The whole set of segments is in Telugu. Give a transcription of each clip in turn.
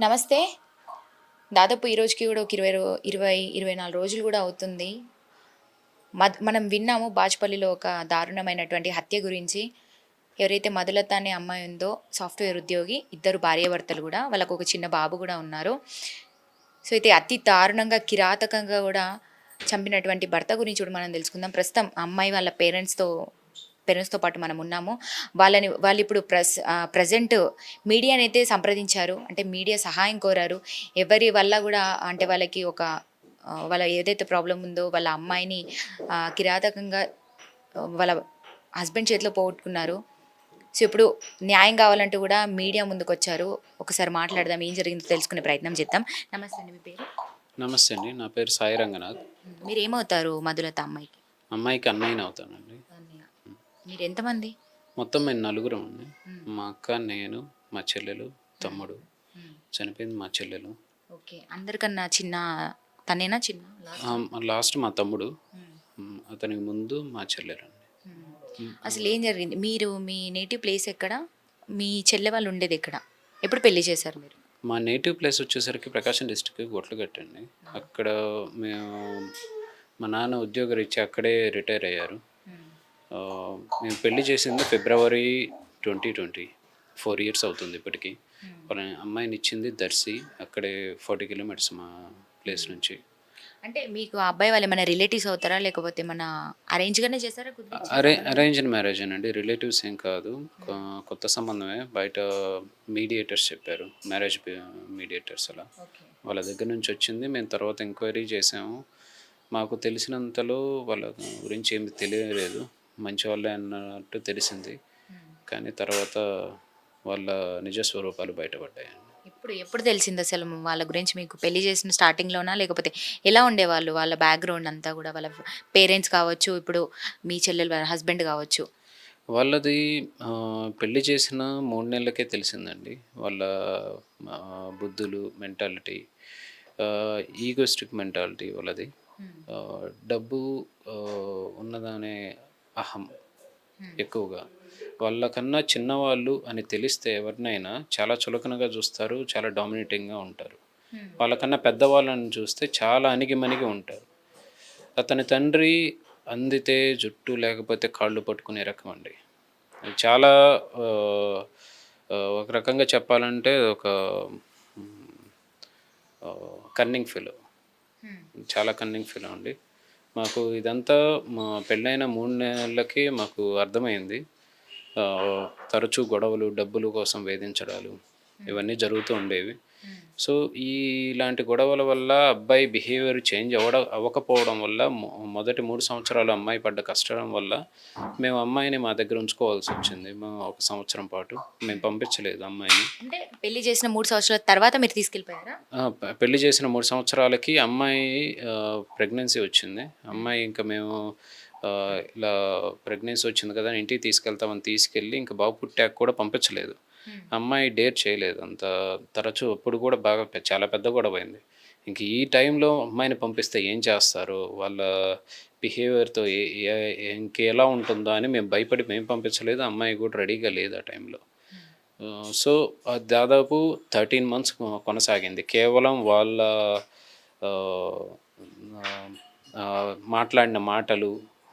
నమస్తే. దాదాపు ఈ రోజుకి కూడా ఒక ఇరవై ఇరవై ఇరవై నాలుగు రోజులు కూడా అవుతుంది. మద్ మనం విన్నాము బాజ్పల్లిలో ఒక దారుణమైనటువంటి హత్య గురించి. ఎవరైతే మధులత అనే అమ్మాయి ఉందో సాఫ్ట్వేర్ ఉద్యోగి ఇద్దరు భార్యాభర్తలు కూడా వాళ్ళకు ఒక చిన్న బాబు కూడా ఉన్నారు. సో అయితే అతి దారుణంగా కిరాతకంగా కూడా చంపినటువంటి భర్త గురించి కూడా మనం తెలుసుకుందాం. ప్రస్తుతం అమ్మాయి వాళ్ళ పేరెంట్స్తో పేరెంట్స్తో పాటు మనం ఉన్నాము. వాళ్ళని వాళ్ళు ఇప్పుడు ప్రస్ ప్రజెంట్ మీడియాని అయితే సంప్రదించారు. అంటే మీడియా సహాయం కోరారు. ఎవరి వల్ల కూడా అంటే వాళ్ళకి ఒక వాళ్ళ ఏదైతే ప్రాబ్లం ఉందో వాళ్ళ అమ్మాయిని కిరాతకంగా వాళ్ళ హస్బెండ్ చేతిలో పోగొట్టుకున్నారు. సో ఇప్పుడు న్యాయం కావాలంటూ కూడా మీడియా ముందుకు వచ్చారు ఒకసారి మాట్లాడదాం. ఏం జరిగిందో తెలుసుకునే ప్రయత్నం చేద్దాం. నమస్తే అండి మీ పేరు? నమస్తే అండి. నా పేరు సాయి రంగనాథ్. మీరు ఏమవుతారు మధులత అమ్మాయికి? అమ్మాయికి అన్నయ్యని అవుతానండి. మీరు ఎంతమంది మొత్తం మేము నలుగురం అండి. మా అక్క నేను మా చెల్లెలు తమ్ముడు. మ్మ్. చనిపోయింది మా చెల్లెలు. ఓకే. అందరికన్నా చిన్న తనేనా చిన్న? లాస్ట్ మా తమ్ముడు. అతనికి ముందు మా చెల్లెలు అండి అసలు ఏం జరిగింది? మీరు మీ నేటివ్ ప్లేస్ ఎక్కడ? మీ చెల్లె వాళ్ళు ఉండేది ఎక్కడ? ఎప్పుడు పెళ్ళి చేశారు మీరు? మా నేటివ్ ప్లేస్ వచ్చేసరికి ప్రకాశం డిస్టిక్ గొట్లు కట్టండి. అక్కడ మేము మా నాన్న ఉద్యోగరీత్యా అక్కడే రిటైర్ అయ్యారు. మేము పెళ్ళి చేసింది February twenty twenty. Four years అవుతుంది ఇప్పటికి. వాళ్ళ అమ్మాయిని ఇచ్చింది దర్శి. అక్కడే ఫార్టీ కిలోమీటర్స్ మా ప్లేస్ నుంచి. అంటే మీకు ఆ అబ్బాయి వాళ్ళు ఏమైనా రిలేటివ్స్ అవుతారా? లేకపోతే మన అరేంజ్గానే కుదిరి అరే అరేంజ్డ్ మ్యారేజ్ అండి రిలేటివ్స్ ఏం కాదు. కొ- కొత్త సంబంధమే. బయట మీడియేటర్స్ చెప్పారు. మ్యారేజ్ మీడియేటర్స్ అలా. వాళ్ళ దగ్గర నుంచి వచ్చింది. మేము తర్వాత ఎంక్వైరీ చేసాము. మాకు తెలిసినంతలో వాళ్ళ గురించి ఏమి తెలియలేదు. మంచి వాళ్ళే అన్నట్టు తెలిసింది. కానీ తర్వాత వాళ్ళ నిజ స్వరూపాలు బయటపడ్డాయండి ఇప్పుడు ఎప్పుడు తెలిసింది అసలు వాళ్ళ గురించి మీకు పెళ్ళి చేసిన స్టార్టింగ్లోనా లేకపోతే ఎలా ఉండేవాళ్ళు వాళ్ళ బ్యాక్గ్రౌండ్ అంతా కూడా? వాళ్ళ పేరెంట్స్ కావచ్చు ఇప్పుడు మీ చెల్లెలు వాళ్ళ హస్బెండ్ కావచ్చు. వాళ్ళది పెళ్ళి చేసిన మూడు నెలలకే తెలిసిందండి. వాళ్ళ బుద్ధులు మెంటాలిటీ ఈగోస్టిక్ మెంటాలిటీ వాళ్ళది. డబ్బు ఉన్నదనే అహం ఎక్కువగా. వాళ్ళకన్నా చిన్నవాళ్ళు అని తెలిస్తే ఎవరినైనా చాలా చులకనగా చూస్తారు చాలా డామినేటింగ్గా ఉంటారు. వాళ్ళకన్నా పెద్దవాళ్ళని చూస్తే చాలా అణిగిమణిగి ఉంటారు. అతని తండ్రి అందితే జుట్టు లేకపోతే కాళ్ళు పట్టుకునే రకం అండి. చాలా ఒక రకంగా చెప్పాలంటే ఒక కన్నింగ్ ఫిలో చాలా కన్నింగ్ ఫిలో అండి. మాకు ఇదంతా మా పెళ్ళైన మూడు నెలలకి మాకు అర్థమైంది. తరచూ గొడవలు డబ్బులు కోసం వేధించడాలు ఇవన్నీ జరుగుతూ ఉండేవి. సో ఈ ఇలాంటి గొడవల వల్ల అబ్బాయి బిహేవియర్ చేంజ్ అవ్వడం అవ్వకపోవడం వల్ల మొదటి మూడు సంవత్సరాలు అమ్మాయి పడ్డ కష్టం వల్ల మేము అమ్మాయిని మా దగ్గర ఉంచుకోవాల్సి వచ్చింది. ఒక సంవత్సరం పాటు. మేము పంపించలేదు అమ్మాయిని. అంటే పెళ్ళి చేసిన మూడు సంవత్సరాల తర్వాత మీరు తీసుకెళ్ళిపోయారా? పెళ్ళి చేసిన మూడు సంవత్సరాలకి అమ్మాయి ప్రెగ్నెన్సీ వచ్చింది. అమ్మాయి ఇంకా మేము ఇలా ప్రెగ్నెన్సీ వచ్చింది కదా ఇంటికి తీసుకెళ్తామని తీసుకెళ్ళి ఇంకా బాబు పుట్టాక కూడా పంపించలేదు. అమ్మాయి డేర్ చేయలేదు. అంత తరచూ అప్పుడు కూడా బాగా చాలా పెద్ద గొడవ అయింది ఇంక ఈ టైంలో అమ్మాయిని పంపిస్తే ఏం చేస్తారు? వాళ్ళ బిహేవియర్తో ఇంకెలా ఉంటుందో అని మేము భయపడి మేము పంపించలేదు. అమ్మాయి కూడా రెడీగా లేదు ఆ టైంలో. సో అది దాదాపు థర్టీన్ మంత్స్ కొనసాగింది. కేవలం వాళ్ళ మాట్లాడిన మాటలు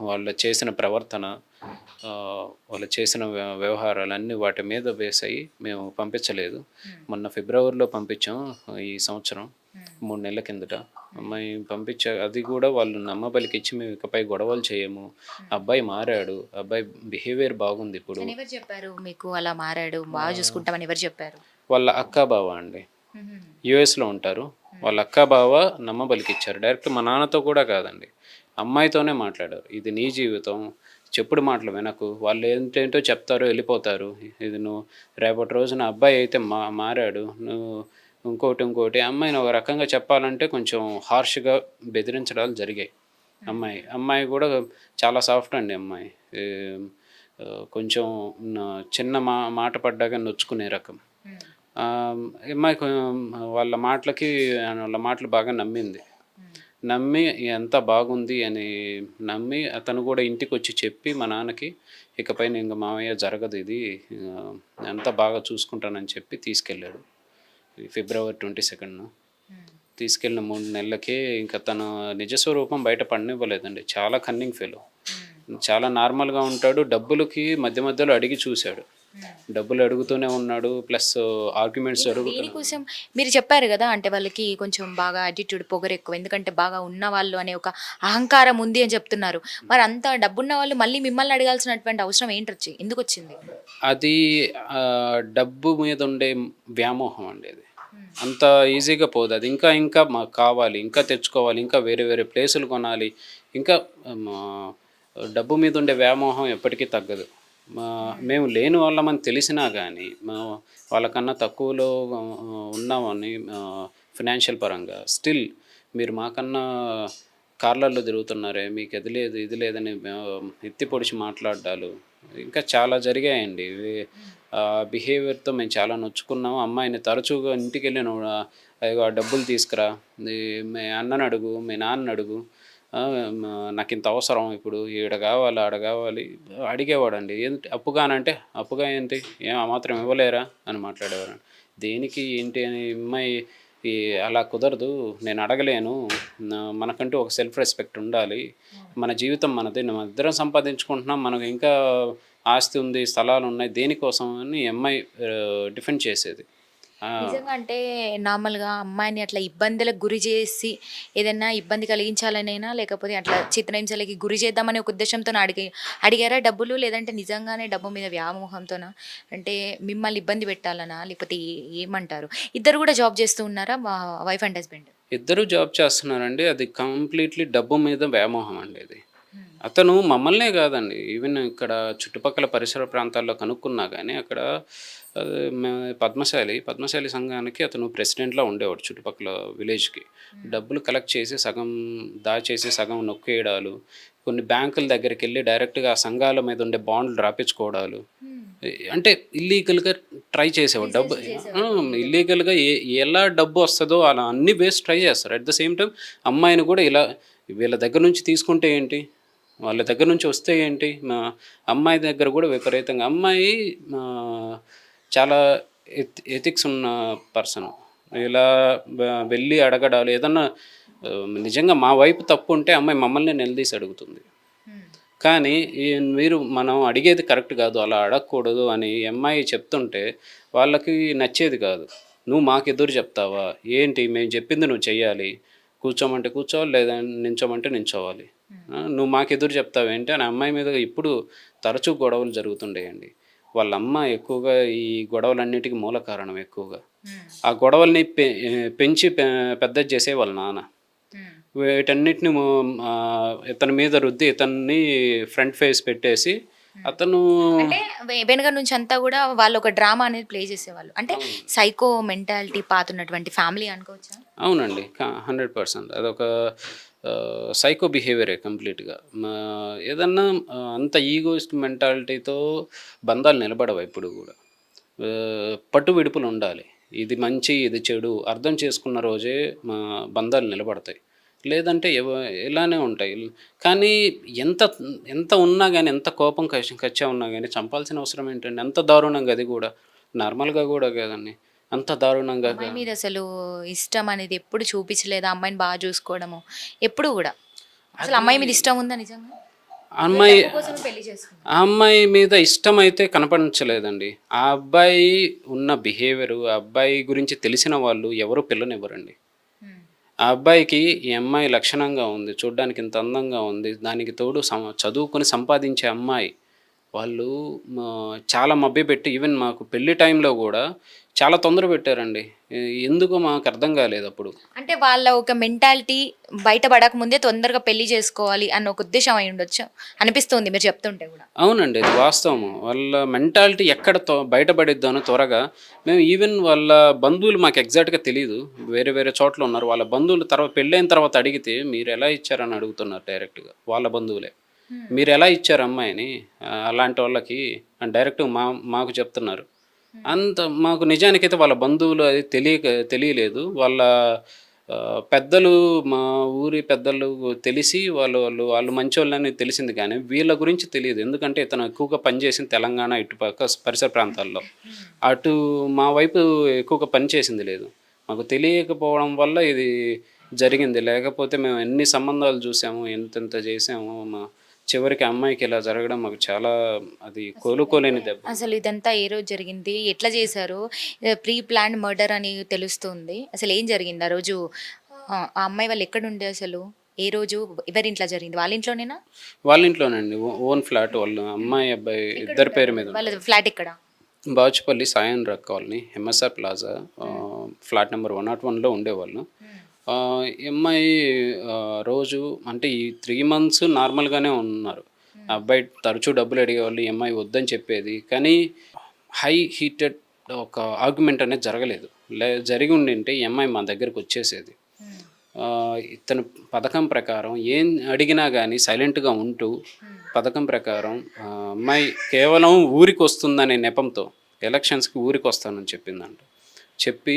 వాళ్ళ చేసిన ప్రవర్తన వాళ్ళు చేసిన వ్య- వ్యవహారాలు అన్నీ వాటి మీద బేస్ అయ్యి మేము పంపించలేదు. మొన్న ఫిబ్రవరిలో పంపించాం ఈ సంవత్సరం. మూడు నెలల కిందట. అమ్మాయి పంపించా అది కూడా వాళ్ళు నమ్మబలికి ఇచ్చి మేము ఇకపై గొడవలు చేయము. అబ్బాయి మారాడు. అబ్బాయి బిహేవియర్ బాగుంది ఇప్పుడు. ఎవరు చెప్పారు? మీకు అలా మారాడు బాగా చూసుకుంటామని ఎవరు చెప్పారు? వాళ్ళ అక్క బావ అండి. యుఎస్లో ఉంటారు. వాళ్ళ అక్క బావ నమ్మబలికి ఇచ్చారు. డైరెక్ట్ మా నాన్నతో కూడా కాదండి. అమ్మాయితోనే మాట్లాడారు. ఇది నీ జీవితం చెప్పుడు మాటలు వెనకు వాళ్ళు ఏంటేంటో చెప్తారు వెళ్ళిపోతారు. ఇది నువ్వు రేపటి రోజున అబ్బాయి అయితే మా మారాడు. నువ్వు ఇంకోటి ఇంకోటి. అమ్మాయిని ఒక రకంగా చెప్పాలంటే కొంచెం హార్ష్గా బెదిరించడాలు జరిగాయి. అమ్మాయి అమ్మాయి కూడా చాలా సాఫ్ట్ అండి అమ్మాయి. కొంచెం చిన్న మా మాట పడ్డాక నొచ్చుకునే రకం. అమ్మాయి వాళ్ళ మాటలకి వాళ్ళ మాటలు బాగా నమ్మింది. నమ్మి ఎంత బాగుంది అని నమ్మి అతను కూడా ఇంటికి వచ్చి చెప్పి మా నాన్నకి ఇకపైన ఇంకా మామయ్య జరగదు ఇది ఎంత బాగా చూసుకుంటానని చెప్పి తీసుకెళ్ళాడు. ఫిబ్రవరి ట్వంటీ సెకండ్న తీసుకెళ్ళిన మూడు నెలలకే ఇంకా తన నిజస్వరూపం బయట పడనివ్వలేదండి చాలా కన్నింగ్ ఫెలో చాలా నార్మల్గా ఉంటాడు డబ్బులకి మధ్య మధ్యలో అడిగి చూశాడు. డబ్బులు అడుగుతూనే ఉన్నాడు ప్లస్ ఆర్గ్యుమెంట్స్ దీనికోసం మీరు చెప్పారు కదా అంటే వాళ్ళకి కొంచెం బాగా అటిట్యూడ్ పొగరు ఎక్కువ ఎందుకంటే బాగా ఉన్న వాళ్ళు అనే ఒక అహంకారం ఉంది అని చెప్తున్నారు. మరి అంత డబ్బున్న వాళ్ళు మళ్ళీ మిమ్మల్ని అడగాల్సినటువంటి అవసరం ఏంటి వచ్చి ఎందుకు వచ్చింది అది డబ్బు మీద ఉండే వ్యామోహం అండి అది. అంత ఈజీగా పోదు అది. ఇంకా ఇంకా మాకు కావాలి ఇంకా తెచ్చుకోవాలి ఇంకా వేరే వేరే ప్లేసులు కొనాలి ఇంకా డబ్బు మీద ఉండే వ్యామోహం ఎప్పటికీ తగ్గదు. మా మేము లేని వాళ్ళమని తెలిసినా కానీ మా వాళ్ళకన్నా తక్కువలో ఉన్నామని ఫినాన్షియల్ పరంగా. స్టిల్ మీరు మాకన్నా కార్లలో తిరుగుతున్నారే మీకు అది లేదు ఇది లేదని ఎత్తి పొడిచి మాట్లాడాలు ఇంకా చాలా జరిగాయండి. బిహేవియర్తో మేము చాలా నొచ్చుకున్నాము అమ్మాయిని తరచుగా ఇంటికి వెళ్ళిన డబ్బులు తీసుకురా మీ అన్నని అడుగు మీ నాన్న అడుగు నాకు ఇంత అవసరం ఇప్పుడు ఈడ కావాలి ఆడ కావాలి అడిగేవాడండి. ఏంటి అప్పుగానంటే అప్పుగా ఏంటి ఏం ఆ మాత్రం ఇవ్వలేరా అని మాట్లాడేవారు. దేనికి ఏంటి అని అమ్మాయి ఈ అలా కుదరదు నేను అడగలేను. మనకంటూ ఒక సెల్ఫ్ రెస్పెక్ట్ ఉండాలి. మన జీవితం మనది మన ఇద్దరం సంపాదించుకుంటున్నాం మనకు ఇంకా ఆస్తి ఉంది స్థలాలు ఉన్నాయి దేనికోసం అని ఎంఐ డిఫెండ్ చేసేది. నిజంగా అంటే నార్మల్గా అమ్మాయిని అట్లా ఇబ్బందులకు గురి చేసి ఏదైనా ఇబ్బంది కలిగించాలనైనా లేకపోతే అట్లా చిత్రహింసలకి గురి చేద్దామనే ఒక ఉద్దేశంతో అడిగి అడిగారా డబ్బులు? లేదంటే నిజంగానే డబ్బు మీద వ్యామోహంతోనా? అంటే మిమ్మల్ని ఇబ్బంది పెట్టాలనా? లేకపోతే ఏమంటారు? ఇద్దరు కూడా జాబ్ చేస్తూ ఉన్నారా వైఫ్ అండ్ హస్బెండ్? ఇద్దరు జాబ్ చేస్తున్నారండి. అది కంప్లీట్లీ డబ్బు మీద వ్యామోహం అండి అది. అతను మమ్మల్నే కాదండి. ఈవెన్ ఇక్కడ చుట్టుపక్కల పరిసర ప్రాంతాల్లో కనుక్కున్నా కానీ అక్కడ మే- పద్మశాలి పద్మశాలి సంఘానికి అతను ప్రెసిడెంట్లా ఉండేవాడు చుట్టుపక్కల విలేజ్కి. డబ్బులు కలెక్ట్ చేసి సగం దాచేసి సగం నొక్కేయడాలు కొన్ని బ్యాంకుల దగ్గరికి వెళ్ళి డైరెక్ట్గా ఆ సంఘాల మీద ఉండే బాండ్లు రాపించుకోవడాలు అంటే ఇల్లీగల్గా ట్రై చేసేవాడు డబ్బు ఇల్లీగల్గా ఏ ఎలా డబ్బు వస్తుందో అలా అన్ని వేస్ట్ ట్రై చేస్తారు. అట్ ద సేమ్ టైం అమ్మాయిని కూడా ఇలా వీళ్ళ దగ్గర నుంచి తీసుకుంటే ఏంటి? వాళ్ళ దగ్గర నుంచి వస్తే ఏంటి? మా అమ్మాయి దగ్గర కూడా విపరీతంగా అమ్మాయి చాలా ఎత్ ఎథిక్స్ ఉన్న పర్సన్ ఇలా వెళ్ళి అడగడాలు ఏదన్నా నిజంగా మా వైపు తప్పు ఉంటే అమ్మాయి మమ్మల్ని నిలదీసి అడుగుతుంది. కానీ ఈ మీరు మనం అడిగేది కరెక్ట్ కాదు అలా అడగకూడదు అని అమ్మాయి చెప్తుంటే వాళ్ళకి నచ్చేది కాదు. నువ్వు మాకు ఎదురు చెప్తావా? ఏంటి? మేము చెప్పింది నువ్వు చెయ్యాలి. కూర్చోమంటే కూర్చోవాలి లేదా నించోమంటే నించోవాలి. ఆ, నువ్వు మాకు ఎదురు చెప్తావేంటి? అని అమ్మాయి మీద ఇప్పుడు తరచూ గొడవలు జరుగుతుండేయండి. వాళ్ళ అమ్మ ఎక్కువగా ఈ గొడవలన్నిటికీ మూల కారణం ఎక్కువగా. ఆ గొడవల్ని పెంచి పె- పెద్దది చేసే వాళ్ళ నాన్న. వీటన్నిటిని ఇతని మీద రుద్ది ఇతన్ని ఫ్రంట్ ఫేస్ పెట్టేసి అతను వెనక నుంచి అంతా కూడా వాళ్ళు ఒక డ్రామా అనేది ప్లే చేసేవాళ్ళు. అంటే సైకో మెంటాలిటీ పాతున్నటువంటి ఫ్యామిలీ అనుకోవచ్చా? అవునండి. Hundred percent. అదొక సైకో బిహేవియరే కంప్లీట్గా. ఏదన్నా అంత ఈగోయిస్ట్ మెంటాలిటీతో బంధాలు నిలబడవు ఎప్పుడు కూడా? పట్టు విడుపులు ఉండాలి. ఇది మంచి ఇది చెడు అర్థం చేసుకున్న రోజే మా బంధాలు నిలబడతాయి. లేదంటే ఇలానే ఉంటాయి. కానీ ఎంత ఎంత ఉన్నా కానీ ఎంత కోపం కచ్చా ఉన్నా కానీ చంపాల్సిన అవసరం ఏంటండి? ఎంత దారుణంగా అది కూడా. నార్మల్గా కూడా కాదండి. అంత దారుణంగా అమ్మాయి మీద అసలు ఇష్టం అనేది ఎప్పుడు చూపించలేదు అమ్మాయిని బాగా చూసుకోవడము? ఎప్పుడు కూడా. అసలు అమ్మాయి మీద ఇష్టం ఉందా నిజంగా? అమ్మాయి ఆ అమ్మాయి మీద ఇష్టం అయితే కనపడించలేదండి ఆ అబ్బాయి ఉన్న బిహేవియర్ ఆ అబ్బాయి గురించి తెలిసిన వాళ్ళు ఎవరు పిల్లనివ్వరండి. ఆ అబ్బాయికి ఈ అమ్మాయి లక్షణంగా ఉంది చూడ్డానికి ఇంత అందంగా ఉంది దానికి తోడు చదువుకొని సంపాదించే అమ్మాయి. వాళ్ళు చాలా మభ్యపెట్టి ఈవెన్ మాకు పెళ్ళి టైంలో కూడా చాలా తొందర పెట్టారండి. ఎందుకో మాకు అర్థం కాలేదు అప్పుడు. అంటే వాళ్ళ ఒక మెంటాలిటీ బయటపడక ముందే తొందరగా పెళ్ళి చేసుకోవాలి అన్న ఒక ఉద్దేశం అయి ఉండొచ్చు. అనిపిస్తుంది మీరు చెప్తుంటే కూడా. అవునండి అది వాస్తవం వాళ్ళ మెంటాలిటీ ఎక్కడ బయటపడిద్దానో త్వరగా మేము ఈవెన్ వాళ్ళ బంధువులు మాకు ఎగ్జాక్ట్గా తెలియదు వేరే వేరే చోట్ల ఉన్నారు. వాళ్ళ బంధువులు తర్వాత పెళ్ళైన తర్వాత అడిగితే మీరు ఎలా ఇచ్చారని అడుగుతున్నారు డైరెక్ట్గా? వాళ్ళ బంధువులే. మీరు ఎలా ఇచ్చారు అమ్మాయిని? అలాంటి వాళ్ళకి డైరెక్ట్ మా మాకు చెప్తున్నారు. అంత మాకు నిజానికైతే వాళ్ళ బంధువులు అది తెలియక తెలియలేదు. వాళ్ళ పెద్దలు మా ఊరి పెద్దలు తెలిసి వాళ్ళు వాళ్ళు వాళ్ళు మంచోళ్ళని తెలిసింది కానీ వీళ్ళ గురించి తెలియదు. ఎందుకంటే ఇతను ఎక్కువగా పనిచేసింది తెలంగాణ ఇటుపక్క పరిసర ప్రాంతాల్లో. అటు మా వైపు ఎక్కువగా పనిచేసింది లేదు. మాకు తెలియకపోవడం వల్ల ఇది జరిగింది. లేకపోతే మేము ఎన్ని సంబంధాలు చూసాము ఎంతెంత చేసాము మా చివరికి అమ్మాయికి ఇలా జరగడం మాకు చాలా అది కోలుకోలేని దెబ్బ. అసలు ఇదంతా ఏ రోజు జరిగింది? ఎట్లా చేశారు? ప్రీ ప్లాన్ మర్డర్ అని తెలుస్తుంది. అసలు ఏం జరిగింది ఆ రోజు? ఆ అమ్మాయి వాళ్ళు ఎక్కడ ఉండే అసలు? ఏ రోజు? ఎవరి ఇంట్లో జరిగింది? వాళ్ళ ఇంట్లోనేనా? వాళ్ళ ఇంట్లోనండి. ఓన్ ఫ్లాట్ వాళ్ళు అమ్మాయి అబ్బాయి ఇద్దరి పేరు మీద వాళ్ళ ఫ్లాట్ ఇక్కడ బాచుపల్లి సాయం రక్ colony MSR plaza. Flat number one not వన్లో ఉండేవాళ్ళు. అమ్మాయి ఆ, రోజు అంటే ఈ త్రీ మంత్స్ నార్మల్గానే ఉన్నారు. అబ్బాయి తరచూ డబ్బులు అడిగేవాళ్ళు ఈ అమ్మాయి వద్దని చెప్పేది. కానీ హై హీటెడ్ ఒక ఆర్గ్యుమెంట్ అనేది జరగలేదు. లే జరిగి ఉండింటే ఈ అమ్మాయి మా దగ్గరకు వచ్చేసేది. ఇతను పథకం ప్రకారం ఏం అడిగినా కానీ సైలెంట్గా ఉంటూ పథకం ప్రకారం అమ్మాయి కేవలం ఊరికి వస్తుందనే నెపంతో ఎలక్షన్స్కి ఊరికి వస్తానని చెప్పిందంట. చెప్పి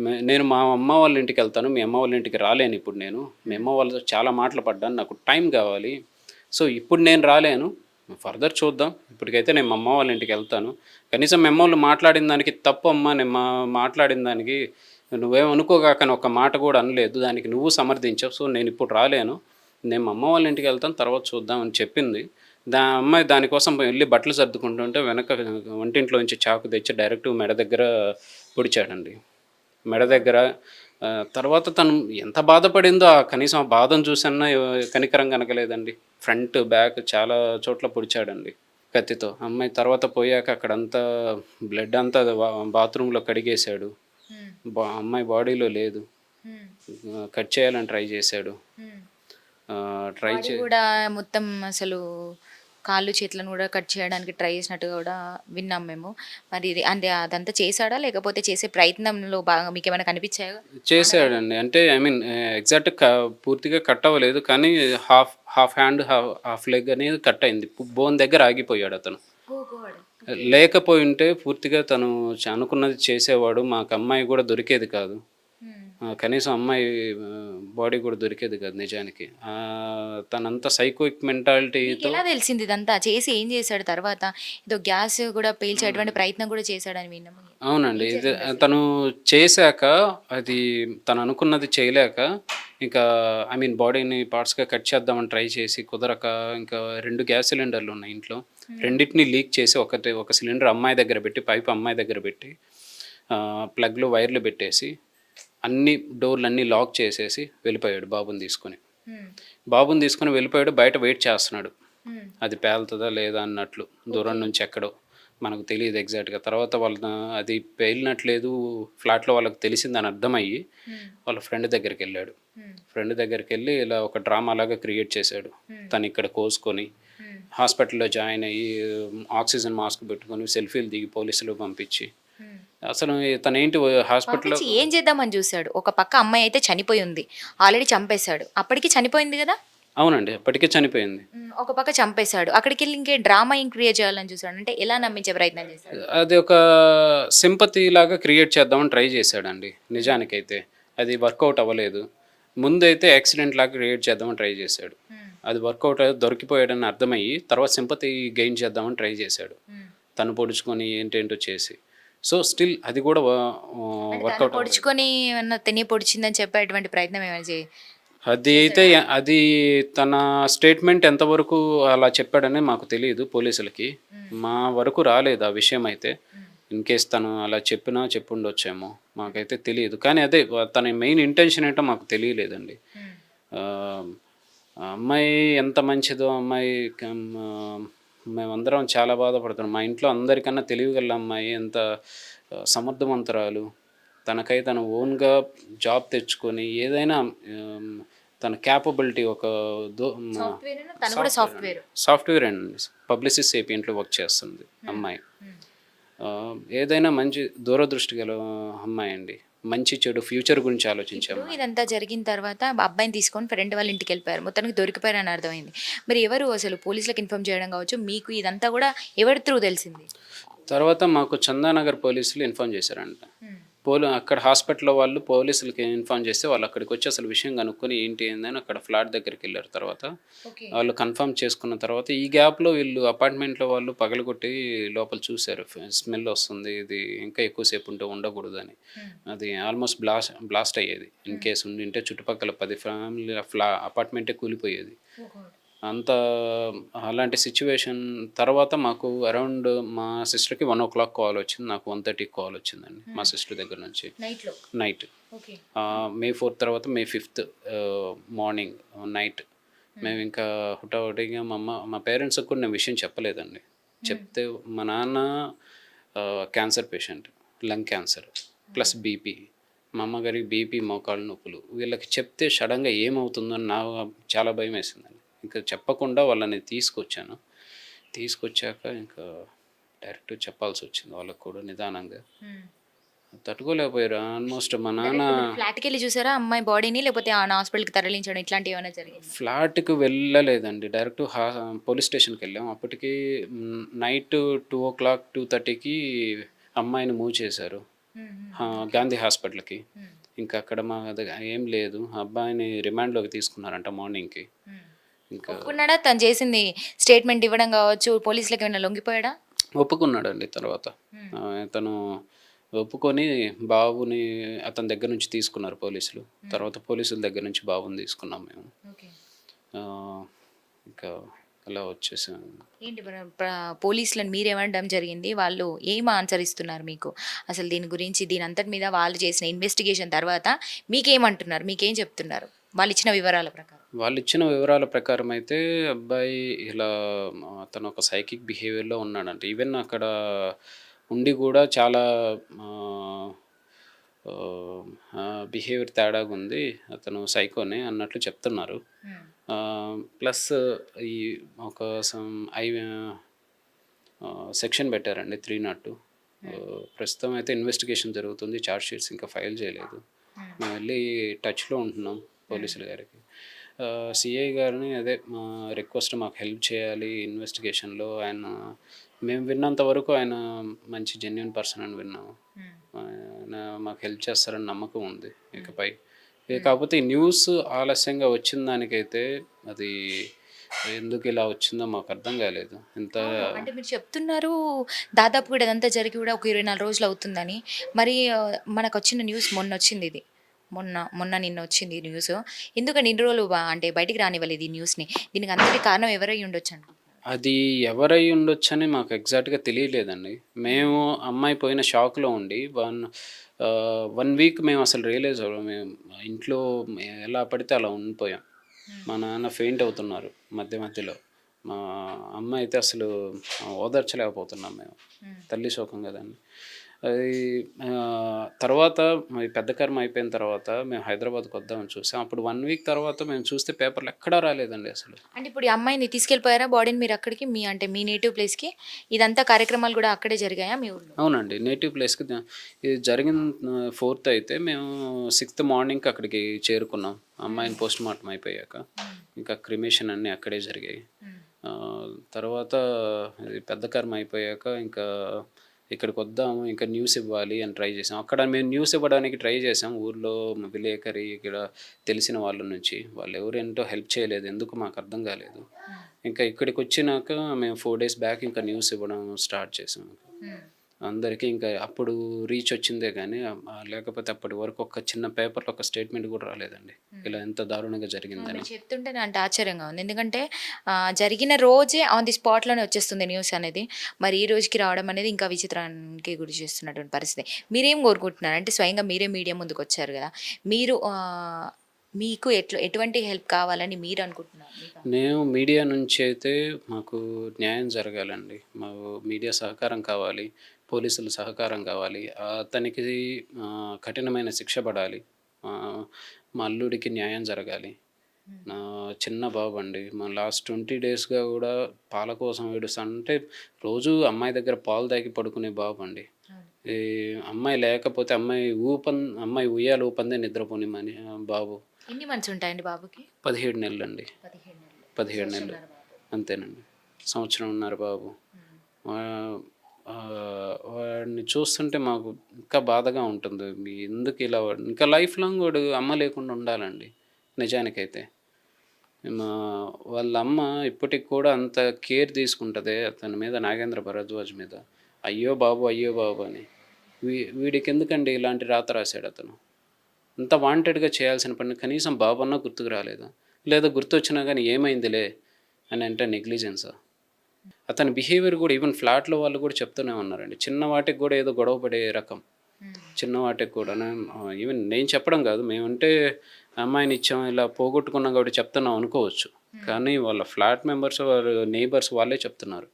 నేను మా అమ్మ వాళ్ళ ఇంటికి వెళ్తాను. మీ అమ్మ వాళ్ళ ఇంటికి రాలేను ఇప్పుడు నేను. మీ అమ్మ వాళ్ళతో చాలా మాటలు పడ్డాను. నాకు టైం కావాలి. సో ఇప్పుడు నేను రాలేను. ఫర్దర్ చూద్దాం. ఇప్పటికైతే నేను మా అమ్మ వాళ్ళ ఇంటికి వెళ్తాను. కనీసం మీ అమ్మ వాళ్ళు మాట్లాడిన దానికి తప్పు అమ్మ. నేను మా మాట్లాడిన దానికి నువ్వేం అనుకోగాకని ఒక మాట కూడా అనలేదు. దానికి నువ్వు సమర్థించావు. సో నేను ఇప్పుడు రాలేను. నేను మా అమ్మ వాళ్ళ ఇంటికి వెళ్తాను. తర్వాత చూద్దాం అని చెప్పింది. దా అమ్మాయి దానికోసం వెళ్ళి బట్టలు సర్దుకుంటుంటే వెనక వంటింట్లో నుంచి చాకు తెచ్చి డైరెక్ట్ మెడ దగ్గర పొడిచాడండి. మెడ దగ్గర. తర్వాత తను ఎంత బాధపడిందో ఆ కనీసం ఆ బాధను చూసన్నా కనికరం కనకలేదండి. ఫ్రంట్ బ్యాక్ చాలా చోట్ల పొడిచాడండి కత్తితో. అమ్మాయి తర్వాత పోయాక అక్కడంతా బ్లడ్ అంతా బాత్రూంలో కడిగేశాడు. అమ్మాయి బాడీలో లేదు. కట్ చేయాలని ట్రై చేశాడు. ట్రై చే కూడా మొత్తం అసలు కాళ్ళు చేతులను కూడా కట్ చేయడానికి ట్రై చేసినట్టుగా కూడా విన్నాం మేము. మరి ఇది- అంటే అదంతా చేశాడా? లేకపోతే చేసే ప్రయత్నంలో బాగా మీకు ఏమైనా కనిపించాయా? చేశాడండి. అంటే ఐ మీన్ ఎగ్జాక్ట్ పూర్తిగా కట్ అవ్వలేదు కానీ half half hand half half leg అనేది కట్ అయింది. బోన్ దగ్గర ఆగిపోయాడు అతను. లేకపోయి ఉంటే పూర్తిగా తను అనుకున్నది చేసేవాడు. మాకు అమ్మాయి కూడా దొరికేది కాదు. కనీసం అమ్మాయి బాడీ కూడా దొరికేది కాదు నిజానికి. తనంత సైకోయిక్ మెంటాలిటీతో ఎలా తెలిసింది ఇదంతా? చేసి ఏం చేశాడు తర్వాత? ఏదో గ్యాస్ కూడా పేల్చేటువంటి ప్రయత్నం కూడా చేశాడని విన్నాము అవునండి. ఇది తను చేశాక అది తను అనుకున్నది చేయలేక ఇంకా ఐ మీన్ బాడీని పార్ట్స్గా కట్ చేద్దామని ట్రై చేసి కుదరక ఇంకా రెండు గ్యాస్ సిలిండర్లు ఉన్నాయి ఇంట్లో. రెండింటిని లీక్ చేసి ఒకటి ఒక సిలిండర్ అమ్మాయి దగ్గర పెట్టి పైప్ అమ్మాయి దగ్గర పెట్టి ప్లగ్లు వైర్లు పెట్టేసి అన్ని డోర్లు అన్నీ లాక్ చేసేసి వెళ్ళిపోయాడు బాబుని తీసుకొని. బాబుని తీసుకొని వెళ్ళిపోయాడు బయట వెయిట్ చేస్తున్నాడు. అది పేలుతుందా లేదా అన్నట్లు దూరం నుంచి ఎక్కడో మనకు తెలియదు ఎగ్జాక్ట్గా. తర్వాత వాళ్ళ అది పేలినట్లేదు ఫ్లాట్లో వాళ్ళకి తెలిసిందని అర్థమయ్యి వాళ్ళ ఫ్రెండ్ దగ్గరికి వెళ్ళాడు. ఫ్రెండ్ దగ్గరికి వెళ్ళి ఇలా ఒక డ్రామా లాగా క్రియేట్ చేశాడు. తను ఇక్కడ కోసుకొని హాస్పిటల్లో జాయిన్ అయ్యి ఆక్సిజన్ మాస్క్ పెట్టుకొని సెల్ఫీలు దిగి పోలీసులు పంపించి అసలు తను ఏంటి హాస్పిటల్లో పంపించి ఏం చేద్దామని చూశాడు? ఒక పక్క అమ్మాయి అయితే చనిపోయి ఉంది. ఆల్రెడీ చంపేశాడు. అప్పటికి చనిపోయింది కదా? అవునండి అప్పటికే చనిపోయింది. ఉమ్, ఒక పక్క చంపేశాడు. అక్కడికి వెళ్ళి ఇంకే డ్రామా ఏం క్రియేట్ చేయాలని చూశాడు? అంటే ఎలా నమ్మించే ప్రయత్నం చేశాడు? అది ఒక సింపతి లాగా క్రియేట్ చేద్దామని ట్రై చేశాడండి నిజానికైతే. అది వర్కౌట్ అవ్వలేదు. ముందైతే యాక్సిడెంట్ లాగా క్రియేట్ చేద్దామని ట్రై చేశాడు. అది వర్కౌట్ దొరికిపోయాడని అర్థమయ్యి తర్వాత సింపతి గెయిన్ చేద్దామని ట్రై చేశాడు. తను పొడుచుకొని ఏంటేంటో చేసి. సో స్టిల్ అది కూడా వర్కౌట్ పొడుచుకొని ఏమన్నా తిని పొడిచిందని చెప్పేటువంటి ప్రయత్నం ఏమైనా చేయి. అది అయితే అది తన స్టేట్మెంట్ ఎంతవరకు అలా చెప్పాడని మాకు తెలియదు పోలీసులకి. మా వరకు రాలేదు ఆ విషయం అయితే. ఇన్ కేస్ తను అలా చెప్పినా చెప్పుండొచ్చేమో మాకైతే తెలియదు. కానీ అదే తన మెయిన్ ఇంటెన్షన్ ఏంటో మాకు తెలియలేదండి. అమ్మాయి ఎంత మంచిదో అమ్మాయి మేమందరం చాలా బాధపడుతున్నాం. మా ఇంట్లో అందరికన్నా తెలివిగల అమ్మాయి ఎంత సమర్థవంతురాలు. తనకై తన ఓన్గా జాబ్ తెచ్చుకొని ఏదైనా తన క్యాపబిలిటీ ఒక సాఫ్ట్వేర్ సాఫ్ట్వేర్ అండ్. పబ్లిసిటీ సేపియంట్లో వర్క్ చేస్తుంది అమ్మాయి. ఏదైనా మంచి దూరదృష్టి గల అమ్మాయి అండి. మంచి చెడు ఫ్యూచర్ గురించి ఆలోచించాము. ఇదంతా జరిగిన తర్వాత అబ్బాయిని తీసుకొని ఫ్రెండ్ వాళ్ళ ఇంటికి వెళ్ళిపోయారు. మొత్తానికి దొరికిపోయారని అర్థమైంది. మరి ఎవరు అసలు పోలీసులకు ఇన్ఫార్మ్ చేయడం కావచ్చు? మీకు ఇదంతా కూడా ఎవరి త్రూ తెలిసింది? తర్వాత మాకు చందానగర్ పోలీసులు ఇన్ఫార్మ్ చేశారంట. పోలీ అక్కడ హాస్పిటల్లో వాళ్ళు పోలీసులకి ఇన్ఫార్మ్ చేస్తే వాళ్ళు అక్కడికి వచ్చి అసలు విషయం కనుక్కొని ఏంటి ఏందని అక్కడ ఫ్లాట్ దగ్గరికి వెళ్ళారు తర్వాత. వాళ్ళు కన్ఫర్మ్ చేసుకున్న తర్వాత ఈ గ్యాప్లో వీళ్ళు అపార్ట్మెంట్లో వాళ్ళు పగలగొట్టి లోపల చూశారు. స్మెల్ వస్తుంది ఇది ఇంకా ఎక్కువసేపు ఉంటే ఉండకూడదని. అది ఆల్మోస్ట్ బ్లాస్ట్ బ్లాస్ట్ అయ్యేది. ఇన్ కేసు ఉండింటే చుట్టుపక్కల పది ఫ్యామిలీ ఫ్లా అపార్ట్మెంటే కూలిపోయేది. అంత అలాంటి సిచ్యువేషన్ తర్వాత మాకు అరౌండ్ మా సిస్టర్కి వన్ ఓ క్లాక్ కాల్ వచ్చింది. నాకు వన్ థర్టీకి కాల్ వచ్చిందండి. మా సిస్టర్ దగ్గర నుంచి. నైట్ మే ఫోర్త్ తర్వాత మే ఫిఫ్త్ మార్నింగ్ నైట్ మేము ఇంకా హుటాహుటిగా మా అమ్మ మా పేరెంట్స్కి కూడా నేను విషయం చెప్పలేదండి. చెప్తే మా నాన్న cancer patient lung cancer plus BP మా అమ్మగారికి బీపీ మోకాళ్ళ నొప్పులు. వీళ్ళకి చెప్తే సడన్గా ఏమవుతుందో నాకు చాలా భయం వేసిందండి. ఇంకా చెప్పకుండా వాళ్ళని తీసుకొచ్చాను. తీసుకొచ్చాక ఇంకా డైరెక్ట్ చెప్పాల్సి వచ్చింది వాళ్ళకు కూడా నిదానంగా. తట్టుకోలేకపోయారు. ఆల్మోస్ట్ మా నాన్న ఫ్లాట్కి వెళ్ళి చూసారా? అమ్మాయి బాడీని లేకపోతే ఆ హాస్పిటల్కి తరలించడం ఇట్లాంటివి ఏమైనా జరిగింది? ఫ్లాట్కి వెళ్ళలేదండి. డైరెక్ట్ పోలీస్ స్టేషన్కి వెళ్ళాం. అప్పటికి night two o'clock two థర్టీకి అమ్మాయిని మూవ్ చేశారు గాంధీ హాస్పిటల్కి. ఇంకా అక్కడ మా ఏం లేదు. అబ్బాయిని రిమాండ్లోకి తీసుకున్నారంట మార్నింగ్కి. ఒప్పుకున్నాడా? తను చేసింది స్టేట్మెంట్ ఇవ్వడం కావచ్చు పోలీసులకు ఏమైనా లొంగిపోయాడా? ఒప్పుకున్నాడండి తర్వాత. ఆ, తను ఒప్పుకొని బాబుని అతని దగ్గర నుంచి తీసుకున్నారు పోలీసులు. తర్వాత పోలీసుల దగ్గర నుంచి బాబుని తీసుకున్నాం మేము. ఇంకా అలా వచ్చేసాం. ఏంటి పోలీసులను మీరేమనడం జరిగింది? వాళ్ళు ఏం ఆన్సర్ ఇస్తున్నారు మీకు? అసలు దీని గురించి దీని అంతటి మీద వాళ్ళు చేసిన ఇన్వెస్టిగేషన్ తర్వాత మీకేమంటున్నారు? మీకేం చెప్తున్నారు? వాళ్ళు ఇచ్చిన వివరాల ప్రకారం. వాళ్ళు ఇచ్చిన వివరాల ప్రకారం అయితే అబ్బాయి ఇలా అతను ఒక సైకిక్ బిహేవియర్లో ఉన్నాడంట. ఈవెన్ అక్కడ ఉండి కూడా చాలా బిహేవియర్ తేడాగా ఉంది. అతను సైకోనే అన్నట్లు చెప్తున్నారు. ప్లస్ ఈ ఒక ఐ సెక్షన్ పెట్టారండి త్రీ నాట్ టూ. ప్రస్తుతం అయితే ఇన్వెస్టిగేషన్ జరుగుతుంది. చార్జ్ షీట్స్ ఇంకా ఫైల్ చేయలేదు. మేము వెళ్ళి టచ్లో ఉంటున్నాం పోలీసుల గారికి. సిఐ గారిని అదే మా రిక్వెస్ట్ మాకు హెల్ప్ చేయాలి ఇన్వెస్టిగేషన్లో ఆయన మేము విన్నంత వరకు ఆయన మంచి జెన్యున్ పర్సన్ అని విన్నాము. ఆయన మాకు హెల్ప్ చేస్తారని నమ్మకం ఉంది ఇకపై. ఇక కాకపోతే ఈ న్యూస్ ఆలస్యంగా వచ్చిన దానికైతే అది ఎందుకు ఇలా వచ్చిందో మాకు అర్థం కాలేదు. ఇంత అంటే మీరు చెప్తున్నారు దాదాపు కూడా ఇదంతా జరిగి కూడా ఒక ఇరవై నాలుగు రోజులు అవుతుందని. మరి మనకు వచ్చిన న్యూస్ మొన్న వచ్చింది ఇది. మొన్న మొన్న నిన్న వచ్చింది న్యూస్ ఎందుకని ఇన్ని రోజులు అంటే బయటికి రానివ్వలేదు ఈ న్యూస్ని దీనికి అంతటి కారణం ఎవరై ఉండొచ్చు అది ఎవరై ఉండొచ్చని మాకు ఎగ్జాక్ట్గా తెలియలేదండి. మేము అమ్మాయి పోయిన షాక్లో ఉండి వన్ వన్ వీక్ మేము అసలు రియలైజ్ అవ్వడం మేము ఇంట్లో ఎలా పడితే అలా ఉండిపోయాం. మా నాన్న ఫెయింట్ అవుతున్నారు మధ్య మధ్యలో. మా అమ్మ అయితే అసలు ఓదార్చలేకపోతున్నాం మేము. తల్లి శోకం కదండి. అది తర్వాత పెద్ద కర్మ అయిపోయిన తర్వాత మేము హైదరాబాద్కి వద్దామని చూసాం. అప్పుడు వన్ వీక్ తర్వాత మేము చూస్తే పేపర్లు ఎక్కడా రాలేదండి అసలు. అంటే ఇప్పుడు ఈ అమ్మాయిని తీసుకెళ్ళిపోయారా? బాడీని మీరు అక్కడికి మీ అంటే మీ నేటివ్ ప్లేస్కి? ఇదంతా కార్యక్రమాలు కూడా అక్కడే జరిగాయా మీ ఊళ్ళో? అవునండి. నేటివ్ ప్లేస్కి ఇది జరిగిన ఫోర్త్ అయితే మేము సిక్స్త్ మార్నింగ్కి అక్కడికి చేరుకున్నాం. అమ్మాయిని పోస్ట్ మార్టం అయిపోయాక. ఇంకా క్రిమేషన్ అన్నీ అక్కడే జరిగాయి. తర్వాత పెద్ద కర్మ అయిపోయాక ఇంకా ఇక్కడికి వద్దాము ఇంకా న్యూస్ ఇవ్వాలి అని ట్రై చేసాం. అక్కడ మేము న్యూస్ ఇవ్వడానికి ట్రై చేసాం. ఊర్లో విలేకరి ఇక్కడ తెలిసిన వాళ్ళ నుంచి వాళ్ళు ఎవరేంటో హెల్ప్ చేయలేదు ఎందుకు మాకు అర్థం కాలేదు. ఇంకా ఇక్కడికి వచ్చినాక మేము ఫోర్ డేస్ బ్యాక్ ఇంకా న్యూస్ ఇవ్వడం స్టార్ట్ చేసాం. అందరికీ ఇంకా అప్పుడు రీచ్ వచ్చిందే కానీ లేకపోతే అప్పటి వరకు ఒక చిన్న పేపర్లో ఒక స్టేట్మెంట్ కూడా రాలేదండి. ఇలా ఎంత దారుణంగా జరిగిందని చెప్తుంటే అంటే ఆశ్చర్యంగా ఉంది. ఎందుకంటే జరిగిన రోజే ఆన్ ది స్పాట్లోనే వచ్చేస్తుంది న్యూస్ అనేది. మరి ఈ రోజుకి రావడం అనేది ఇంకా విచిత్రానికి గురి చేస్తున్నటువంటి పరిస్థితి. మీరేం కోరుకుంటున్నారు? అంటే స్వయంగా మీరే మీడియా ముందుకు వచ్చారు కదా. మీరు మీకు ఎట్లా ఎటువంటి హెల్ప్ కావాలని మీరు అనుకుంటున్నారు? నేను మీడియా నుంచి అయితే మాకు న్యాయం జరగాలండి. మాకు మీడియా సహకారం కావాలి. పోలీసుల సహకారం కావాలి. అతనికి కఠినమైన శిక్ష పడాలి. మా అల్లుడికి న్యాయం జరగాలి. నా చిన్న బాబు అండి. మా లాస్ట్ ట్వంటీ డేస్గా కూడా పాల కోసం అంటే రోజు అమ్మాయి దగ్గర పాలు తాగి పడుకునే బాబు అండి. ఈ అమ్మాయి లేకపోతే అమ్మాయి ఊపన్ అమ్మాయి ఉయ్యాలు ఊపందే నిద్రపోనిమని ఆ, బాబు. ఎన్ని మంత్స్ ఉంటాయండి బాబుకి? పదిహేడు నెలలు. అండి పదిహేడు నెలలు. అంతేనండి. సంవత్సరం ఉన్నారు బాబు వాడిని చూస్తుంటే మాకు ఇంకా బాధగా ఉంటుంది. మీ ఎందుకు ఇలా వాడు- ఇంకా లైఫ్ లాంగ్ వాడు అమ్మ లేకుండా ఉండాలండి. నిజానికైతే. మా వాళ్ళ అమ్మ ఇప్పటికి కూడా అంత కేర్ తీసుకుంటుంది. అతని మీద నాగేంద్ర భరద్వాజ్ మీద. అయ్యో బాబు అయ్యో బాబు అని. వీ వీడికి ఎందుకండి ఇలాంటి రాత రాశాడు అతను? అంత వాంటెడ్గా చేయాల్సిన పని కనీసం బాబు అన్నా గుర్తుకు రాలేదా? లేదా గుర్తొచ్చినా కానీ ఏమైందిలే అని అంటే నెగ్లిజెన్సా? అతని బిహేవియర్ కూడా ఈవెన్ ఫ్లాట్లో వాళ్ళు కూడా చెప్తూనే ఉన్నారండి. చిన్న వాటికి కూడా ఏదో గొడవ పడే రకం. చిన్న వాటికి కూడా ఈవెన్ నేను చెప్పడం కాదు మేమంటే అమ్మాయిని ఇచ్చాం ఇలా పోగొట్టుకున్నాం కాబట్టి చెప్తున్నాం అనుకోవచ్చు. కానీ వాళ్ళ ఫ్లాట్ మెంబర్స్ వారు నేబర్స్ వాళ్ళే చెప్తున్నారు.